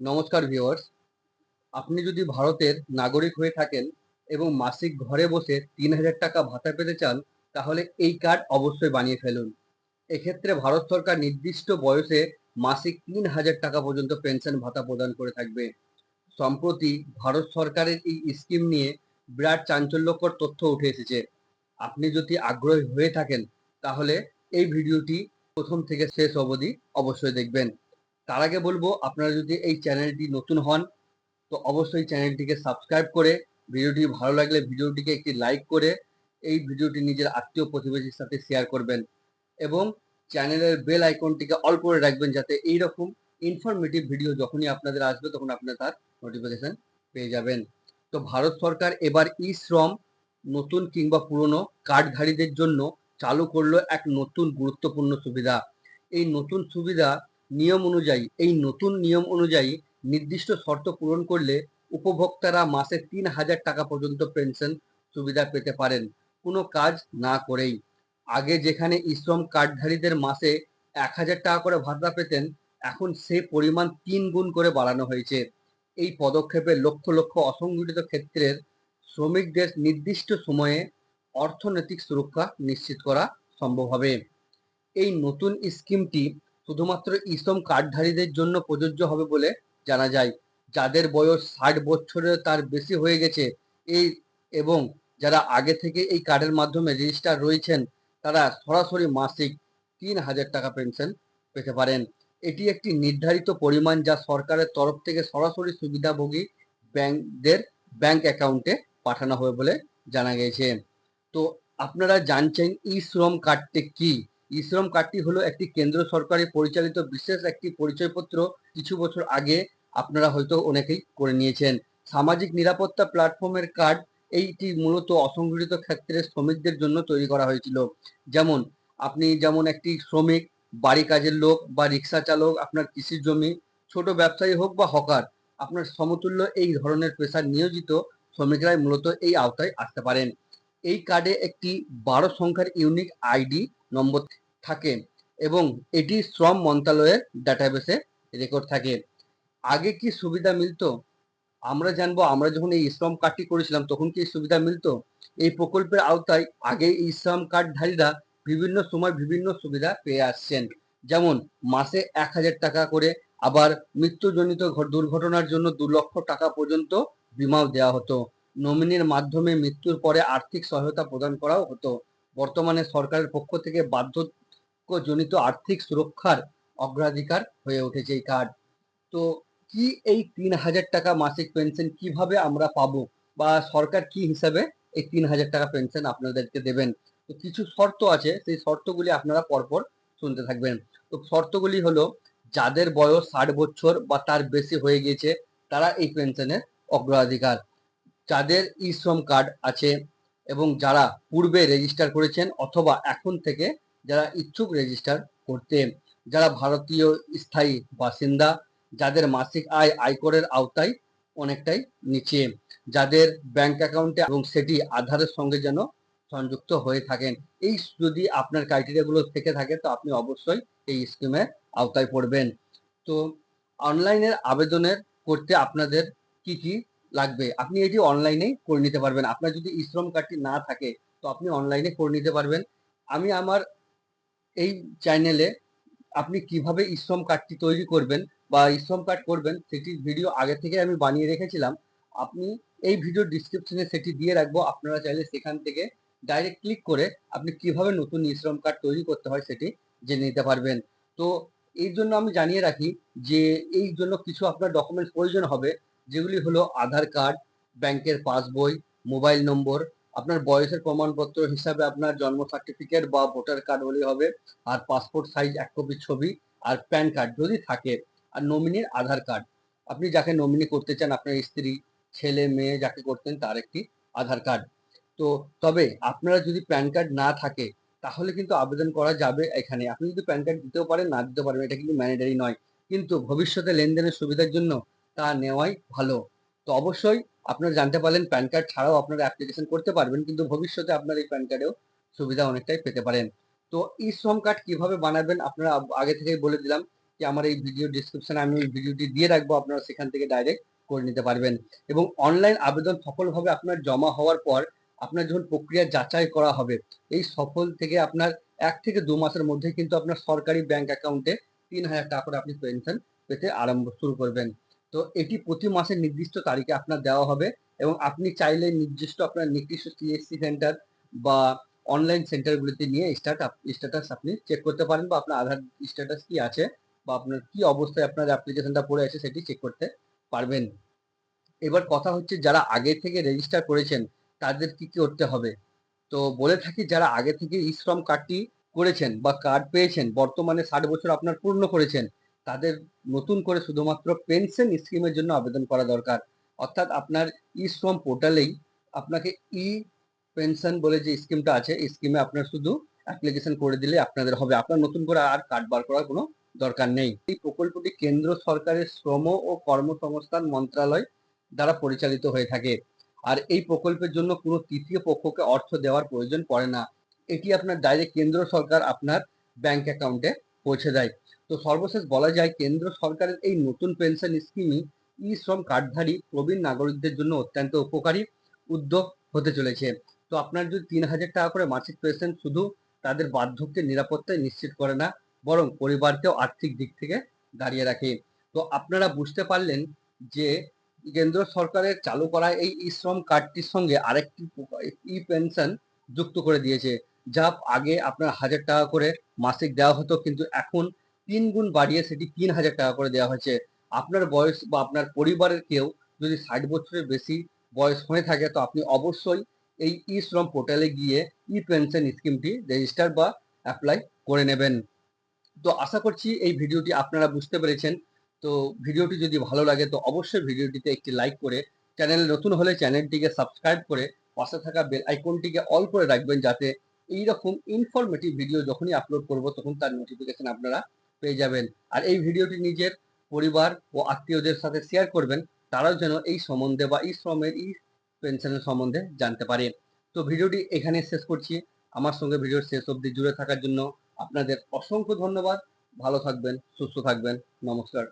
নমস্কার ভিউয়ার্স আপনি যদি ভারতের নাগরিক হয়ে থাকেন এবং মাসিক ঘরে বসে তিন হাজার টাকা ভাতা পেতে চান, তাহলে এই কার্ড অবশ্যই বানিয়ে ফেলুন। এক্ষেত্রে ভারত সরকার নির্দিষ্ট বয়সে মাসিক তিন হাজার টাকা পর্যন্ত পেনশন ভাতা প্রদান করে থাকবে। সম্প্রতি ভারত সরকারের এই স্কিম নিয়ে বিরাট চাঞ্চল্যকর তথ্য উঠে এসেছে। আপনি যদি আগ্রহী হয়ে থাকেন, তাহলে এই ভিডিওটি প্রথম থেকে শেষ অবধি অবশ্যই দেখবেন। তার আগে বলব, আপনারা যদি এই চ্যানেলটি নতুন হন, তো অবশ্যই চ্যানেলটিকে সাবস্ক্রাইব করে, ভিডিওটি ভালো লাগলে ভিডিওটিকে একটি লাইক করে, এই ভিডিওটি নিজের আত্মীয় প্রতিবেশীর সাথে শেয়ার করবেন এবং চ্যানেলের বেল আইকনটিকে অল করে রাখবেন যাতে এই রকম ইনফরমেটিভ ভিডিও যখনই আপনাদের আসবে, তখন আপনারা তার নোটিফিকেশন পেয়ে যাবেন। তো ভারত সরকার এবার ই শ্রম নতুন কিংবা পুরনো কার্ডধারীদের জন্য চালু করল এক নতুন গুরুত্বপূর্ণ সুবিধা। এই নতুন সুবিধা নিয়ম অনুযায়ী, এই নতুন নিয়ম অনুযায়ী নির্দিষ্ট শর্ত পূরণ করলে উপভোক্তারা মাসে তিন হাজার টাকা পর্যন্ত পেনশন সুবিধা পেতে পারেন। কোনো কাজ না করেই। আগে যেখানে ইশ্রম কার্ডধারীদের মাসে এক হাজার টাকা করে ভাতা পেতেন, এখন সে পরিমাণ তিন গুণ করে বাড়ানো হয়েছে। এই পদক্ষেপে লক্ষ লক্ষ অসংগঠিত ক্ষেত্রের শ্রমিকদের নির্দিষ্ট সময়ে অর্থনৈতিক সুরক্ষা নিশ্চিত করা সম্ভব হবে। এই নতুন স্কিমটি শুধুমাত্র ইশ্রম কার্ডধারীদের জন্য প্রযোজ্য হবে বলে জানা যায়। যাদের বয়স ষাট বছরের তার বেশি হয়ে গেছে, এই এবং যারা আগে থেকে এই কার্ডের মাধ্যমে রেজিস্টার রয়েছেন, তারা সরাসরি মাসিক তিন হাজার টাকা পেনশন পেতে পারেন। এটি একটি নির্ধারিত পরিমাণ যা সরকারের তরফ থেকে সরাসরি সুবিধাভোগী ব্যাংকদের ব্যাংক অ্যাকাউন্টে পাঠানো হবে বলে জানা গেছে। তো আপনারা জানছেন ই শ্রম কার্ডটি কি? ই শ্রম কার্ডটি হলো একটি কেন্দ্র সরকারের পরিচালিত বিশেষ একটি পরিচয়পত্র কিছু বছর আগে আপনারা হয়তো অনেকেই করে নিয়েছেন। সামাজিক নিরাপত্তা প্ল্যাটফর্মের কার্ড এইটি মূলত অসংগঠিত ক্ষেত্রে শ্রমিকদের জন্য তৈরি করা হয়েছিল। যেমন, আপনি যেমন একটি শ্রমিক, বাড়ি কাজের লোক বা রিক্সা চালক, আপনার কৃষির জমি, ছোট ব্যবসায়ী হোক বা হকার, আপনার সমতুল্য এই ধরনের পেশার নিয়োজিত শ্রমিকরাই মূলত এই আওতায় আসতে পারেন। এই কার্ডে একটি বারো সংখ্যার ইউনিক আইডি নম্বর থাকে এবং এটি শ্রম মন্ত্রণালয়ের ডাটাবেসে রেকর্ড থাকে। আগে কি সুবিধা মিলতো? আমরা জানব, আমরা যখন এই শ্রম কার্ডটি করেছিলাম, তখন কি সুবিধা মিলতো? এই প্রকল্পের আওতায় আগে এই শ্রম কার্ডধারীরা বিভিন্ন সময় বিভিন্ন সুবিধা পেয়ে আসছেন। যেমন, মাসে এক হাজার টাকা করে আবার মৃত্যুজনিত দুর্ঘটনার জন্য দু লক্ষ টাকা পর্যন্ত বিমাও দেওয়া হতো। নমিনির মাধ্যমে মৃত্যুর পরে আর্থিক সহায়তা প্রদান করাও হতো। বর্তমানে সরকারের পক্ষ থেকে বার্ধক্যজনিত আর্থিক সুরক্ষার অগ্রাধিকার হয়ে উঠেছে এই কার্ড তো কি এই তিন হাজার টাকা মাসিক পেনশন কীভাবে আমরা পাবো? বা সরকার কি হিসাবে এই তিন হাজার টাকা পেনশন আপনাদেরকে দেবেন? তো কিছু শর্ত আছে, সেই শর্তগুলি আপনারা পরপর শুনতে থাকবেন। তো শর্তগুলি হলো, যাদের বয়স ষাট বছর বা তার বেশি হয়ে গিয়েছে, তারা এই পেনশনের অগ্রাধিকার। যাদের ই শ্রম কার্ড আছে এবং যারা পূর্বে রেজিস্টার করেছেন অথবা এখন থেকে যারা ইচ্ছুক রেজিস্টার করতে, যারা ভারতীয় স্থায়ী বাসিন্দা, যাদের মাসিক আয় আয়করের আওতায় অনেকটাই নিচে, যাদের ব্যাংক অ্যাকাউন্টে এবং সেটি আধারের সঙ্গে যেন সংযুক্ত হয়ে থাকেন। এই যদি আপনার ক্রাইটেরিয়াগুলো থেকে থাকে, তো আপনি অবশ্যই এই স্কিমের আওতায় পড়বেন। তো অনলাইনের আবেদনের করতে আপনাদের কি কি লাগবে? আপনি এটি অনলাইনেই করে নিতে পারবেন। আপনার যদি শ্রম কার্ডটি না থাকে, তো আপনি অনলাইনে করে নিতে পারবেন। আমি আমার এই চ্যানেলে আপনি কীভাবে শ্রম কার্ডটি তৈরি করবেন বা শ্রম কার্ড করবেন সেটির ভিডিও আগে থেকে আমি বানিয়ে রেখেছিলাম। আপনি এই ভিডিও ডিসক্রিপশনে সেটি দিয়ে রাখব। আপনারা চাইলে সেখান থেকে ডাইরেক্ট ক্লিক করে আপনি কীভাবে নতুন শ্রম কার্ড তৈরি করতে হয় সেটি জেনে নিতে পারবেন। তো এই জন্য আমি জানিয়ে রাখি যে এই জন্য কিছু আপনার ডকুমেন্টস প্রয়োজন হবে, যেগুলি হলো আধার কার্ড ব্যাংকের পাসবই মোবাইল নম্বর আপনার বয়সের প্রমাণপত্র হিসাবে আপনার জন্ম সার্টিফিকেট বা ভোটার কার্ড হলে হবে, আর পাসপোর্ট সাইজ এক কপি ছবি, আর প্যান কার্ড যদি থাকে, আর নমিনির আধার কার্ড আপনি যাকে নমিনি করতে চান, আপনার স্ত্রী, ছেলে, মেয়ে যাকে করতেন, তার একটি আধার কার্ড তো তবে আপনারা যদি প্যান কার্ড না থাকে, তাহলে কিন্তু আবেদন করা যাবে এখানে। আপনি যদি প্যান কার্ড দিতেও পারেন, না দিতে পারেন, এটা কিন্তু ম্যান্ডেটারি নয়। কিন্তু ভবিষ্যতে লেনদেনের সুবিধার জন্য তা নেওয়াই ভালো। তো অবশ্যই আপনারা জানতে পারলেন প্যান কার্ড ছাড়াও আপনারা অ্যাপ্লিকেশন করতে পারবেন, কিন্তু ভবিষ্যতে আপনার এই প্যান কার্ডেও সুবিধা অনেকটাই পেতে পারেন। তো ই শ্রম কার্ড কীভাবে বানাবেন আপনারা আগে থেকেই বলে দিলাম যে আমার এই ভিডিও ডিসক্রিপশনে আমি ওই ভিডিওটি দিয়ে রাখব, আপনারা সেখান থেকে ডাইরেক্ট করে নিতে পারবেন। এবং অনলাইন আবেদন সফলভাবে আপনার জমা হওয়ার পর আপনার যখন প্রক্রিয়া যাচাই করা হবে, এই সফল থেকে আপনার এক থেকে দু মাসের মধ্যে কিন্তু আপনার সরকারি ব্যাংক অ্যাকাউন্টে তিন হাজার টাকা করে আপনি পেনশন পেতে আরম্ভ শুরু করবেন। তো এটি প্রতি মাসের নির্দিষ্ট তারিখে আপনার দেওয়া হবে এবং আপনি চাইলে নির্দিষ্ট আপনার নির্দিষ্ট সিএসসি সেন্টার বা অনলাইন সেন্টারগুলিতে নিয়ে স্টার্ট স্ট্যাটাস আপনি চেক করতে পারেন বা আপনার আধার স্ট্যাটাস কি আছে বা আপনার কি অবস্থায় আপনার অ্যাপ্লিকেশনটা পড়ে আছে সেটি চেক করতে পারবেন। এবার কথা হচ্ছে যারা আগে থেকে রেজিস্টার করেছেন তাদের কি কি করতে হবে? তো বলে থাকি যারা আগে থেকে ই শ্রম কার্ডটি করেছেন বা কার্ড পেয়েছেন, বর্তমানে ষাট বছর আপনার পূর্ণ করেছেন তাদের নতুন করে শুধুমাত্র পেনশন স্কিমের জন্য আবেদন করা দরকার। অর্থাৎ আপনার ই শ্রম পোর্টালেই আপনাকে ই পেনশন বলে যে স্কিমটা আছে, এই স্কিমে আপনার শুধু অ্যাপ্লিকেশন করে দিলে আপনাদের হবে। আপনার নতুন করে আর কার্ড বার করার কোনো দরকার নেই। এই প্রকল্পটি কেন্দ্র সরকারের শ্রম ও কর্মসংস্থান মন্ত্রণালয় দ্বারা পরিচালিত হয়ে থাকে। আর এই প্রকল্পের জন্য কোনো তৃতীয় পক্ষকে অর্থ দেওয়ার প্রয়োজন পড়ে না। এটি আপনার ডাইরেক্ট কেন্দ্র সরকার আপনার ব্যাংক অ্যাকাউন্টে পৌঁছে দেয়। তো সর্বশেষ বলা যায় কেন্দ্র সরকারের এই নতুন পেনশন স্কিমই ই শ্রম কার্ডধারী প্রবীণ নাগরিকদের জন্য অত্যন্ত উপকারী উদ্যোগ হতে চলেছে। তো আপনার যদি তিন হাজার টাকা করে মাসিক পেনশন শুধু তাদের বার্ধক্যের নিরাপত্তায় নিশ্চিত করে না, বরং পরিবারকেও আর্থিক দিক থেকে দাঁড়িয়ে রাখে। তো আপনারা বুঝতে পারলেন যে কেন্দ্র সরকারের চালু করা এই ই শ্রম কার্ডটির সঙ্গে আরেকটি ই পেনশন যুক্ত করে দিয়েছে। যা আগে আপনার হাজার টাকা করে মাসিক দেওয়া হতো, কিন্তু এখন তিন গুণ বাড়িয়ে সেটি তিন হাজার টাকা করে দেওয়া হয়েছে। আপনার বয়স বা আপনার পরিবারের কেউ যদি ষাট বছরের বেশি বয়স হয়ে থাকে, তো আপনি অবশ্যই এই ই শ্রম পোর্টালে গিয়ে ই পেনশন স্কিমটি রেজিস্টার বা অ্যাপ্লাই করে নেবেন। তো আশা করছি এই ভিডিওটি আপনারা বুঝতে পেরেছেন। তো ভিডিওটি যদি ভালো লাগে, তো অবশ্যই ভিডিওটিতে একটি লাইক করে চ্যানেল নতুন হলে চ্যানেলটিকে সাবস্ক্রাইব করে পাশে থাকা বেল আইকনটিকে অল করে রাখবেন, যাতে এইরকম ইনফরমেটিভ ভিডিও যখনই আপলোড করব, তখন তার নোটিফিকেশন আপনারা পেয়ে যাবেন। আর এই ভিডিওটি নিজের পরিবার ও আত্মীয়দের সাথে শেয়ার করবেন। তারাও যেন এই সম্বন্ধে বা এই শ্রমের ই পেনশনের সম্বন্ধে জানতে পারে। তো ভিডিওটি এখানে শেষ করছি। আমার সঙ্গে ভিডিওর শেষ অবধি জুড়ে থাকার জন্য আপনাদের অসংখ্য ধন্যবাদ। ভালো থাকবেন, সুস্থ থাকবেন। নমস্কার।